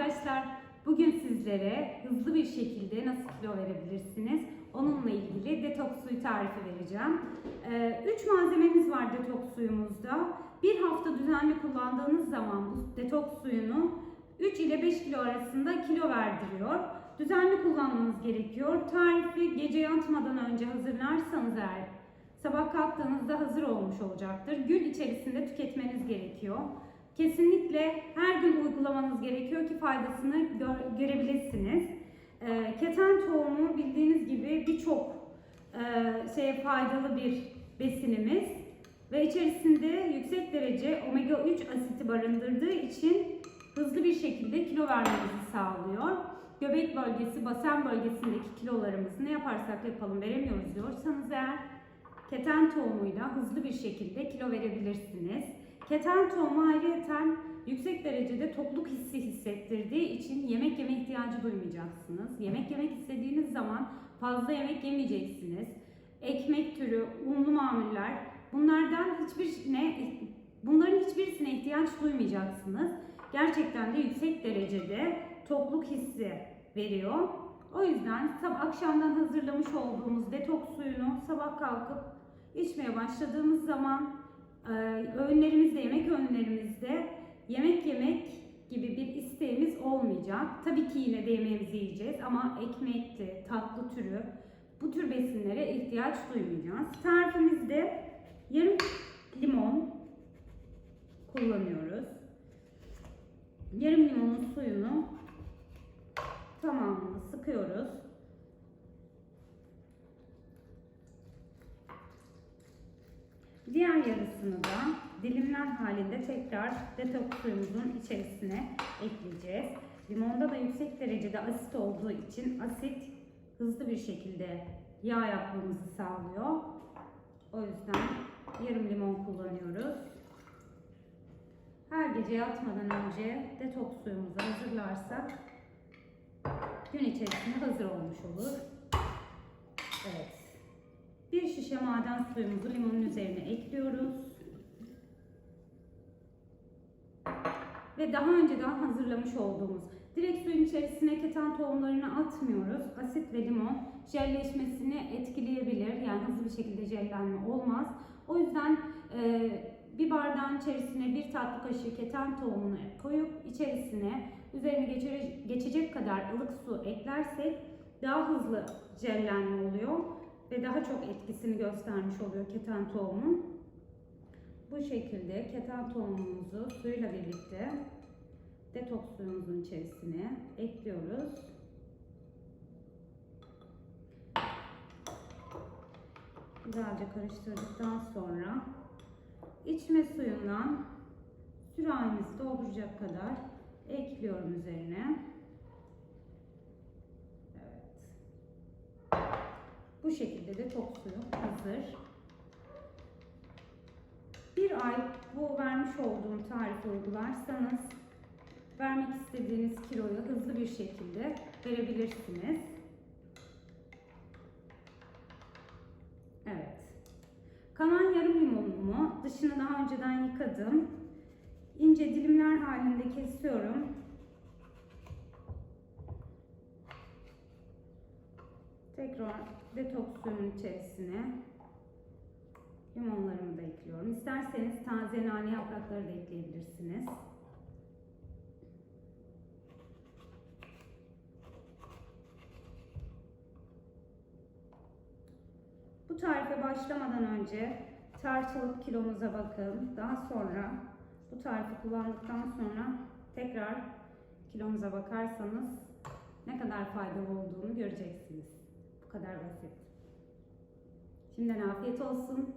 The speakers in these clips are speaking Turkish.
arkadaşlar. Bugün sizlere hızlı bir şekilde nasıl kilo verebilirsiniz? Onunla ilgili detoks suyu tarifi vereceğim. 3 malzememiz var detoks suyumuzda. Bir hafta düzenli kullandığınız zaman bu detoks suyunu 3 ile 5 kilo arasında kilo verdiriyor. Düzenli kullanmanız gerekiyor. Tarifi gece yatmadan önce hazırlarsanız eğer sabah kalktığınızda hazır olmuş olacaktır. Gün içerisinde tüketmeniz gerekiyor. Kesinlikle her gün uygulamanız gerekiyor ki faydasını gö- görebilirsiniz. Ee, keten tohumu bildiğiniz gibi birçok e, şeye faydalı bir besinimiz ve içerisinde yüksek derece omega 3 asiti barındırdığı için hızlı bir şekilde kilo vermenizi sağlıyor. Göbek bölgesi, basen bölgesindeki kilolarımızı ne yaparsak yapalım veremiyoruz diyorsanız eğer keten tohumuyla hızlı bir şekilde kilo verebilirsiniz. Keten tohumu ayrıyeten yüksek derecede tokluk hissi hissettirdiği için yemek yeme ihtiyacı duymayacaksınız. Yemek yemek istediğiniz zaman fazla yemek yemeyeceksiniz. Ekmek türü, unlu mamuller bunlardan hiçbir ne bunların hiçbirisine ihtiyaç duymayacaksınız. Gerçekten de yüksek derecede tokluk hissi veriyor. O yüzden sabah akşamdan hazırlamış olduğumuz detoks suyunu sabah kalkıp içmeye başladığımız zaman öğünlerimizde, yemek öğünlerimizde yemek yemek gibi bir isteğimiz olmayacak. Tabii ki yine de yemeğimizi yiyeceğiz ama ekmekti, tatlı türü bu tür besinlere ihtiyaç duymayacağız. Tarifimizde yarım limon kullanıyoruz. Yarım limonun suyunu tamamını sıkıyoruz. Diğer yarısını da dilimler halinde tekrar detoks suyumuzun içerisine ekleyeceğiz. Limonda da yüksek derecede asit olduğu için asit hızlı bir şekilde yağ yapmamızı sağlıyor. O yüzden yarım limon kullanıyoruz. Her gece yatmadan önce detoks suyumuzu hazırlarsak gün içerisinde hazır olmuş olur. Evet. Bir şişe maden suyumuzu limonun üzerine ekliyoruz. Ve daha önceden hazırlamış olduğumuz direkt suyun içerisine keten tohumlarını atmıyoruz. Asit ve limon jelleşmesini etkileyebilir. Yani hızlı bir şekilde jellenme olmaz. O yüzden e, bir bardağın içerisine bir tatlı kaşığı keten tohumunu koyup içerisine üzerine geçire- geçecek kadar ılık su eklersek daha hızlı jellenme oluyor ve daha çok etkisini göstermiş oluyor keten tohumu. Bu şekilde keten tohumumuzu suyla birlikte detoks suyumuzun içerisine ekliyoruz. Güzelce karıştırdıktan sonra içme suyundan sürahimizi dolduracak kadar ekliyorum üzerine. Evet. Bu şekilde detoks suyu hazır. Ay bu vermiş olduğum tarifi uygularsanız vermek istediğiniz kiloyu hızlı bir şekilde verebilirsiniz. Evet. Kalan yarım limonumu dışını daha önceden yıkadım. İnce dilimler halinde kesiyorum. Tekrar detoks suyunun içerisine limonlarımı da ekliyorum. İsterseniz taze nane yaprakları da ekleyebilirsiniz. Bu tarife başlamadan önce tartılıp kilomuza bakın. Daha sonra bu tarifi kullandıktan sonra tekrar kilomuza bakarsanız ne kadar faydalı olduğunu göreceksiniz. Bu kadar basit. Şimdiden afiyet olsun.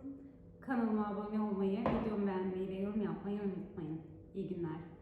Kanalıma abone olmayı, videomu beğenmeyi ve yorum yapmayı unutmayın. İyi günler.